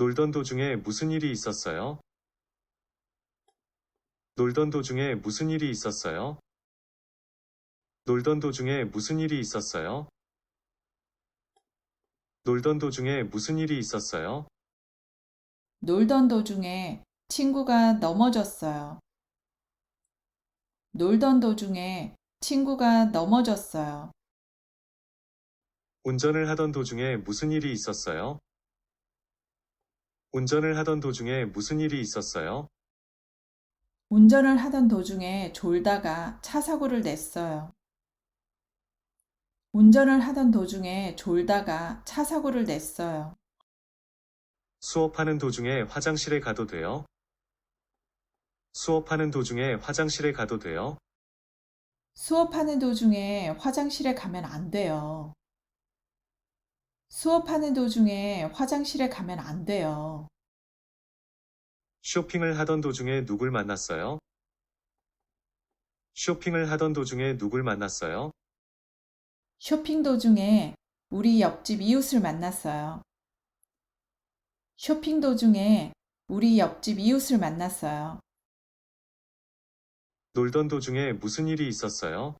놀던 도중에 무슨 일이 있었어요? 놀던 도중에 무슨 일이 있었어요? 놀던 도중에 무슨 일이 있었어요? 놀던 도중에 무슨 일이 있었어요? 놀던 도중에 친구가 넘어졌어요. 놀던 도중에 친구가 넘어졌어요. 운전을 하던 도중에 무슨 일이 있었어요? 운전을 하던 도중에 무슨 일이 있었어요? 운전을 하던 도중에 졸다가 차 사고를 냈어요. 운전을 하던 도중에 졸다가 차 사고를 냈어요. 수업하는 도중에 화장실에 가도 돼요? 수업하는 도중에 화장실에 가도 돼요? 수업하는 도중에 화장실에 가면 안 돼요. 수업하는 도중에 화장실에 가면 안 돼요. 쇼핑을 하던 도중에 누굴 만났어요? 쇼핑을 하던 도중에 누굴 만났어요? 쇼핑 도중에 우리 옆집 이웃을 만났어요. 쇼핑 도중에 우리 옆집 이웃을 만났어요. 놀던 도중에 무슨 일이 있었어요?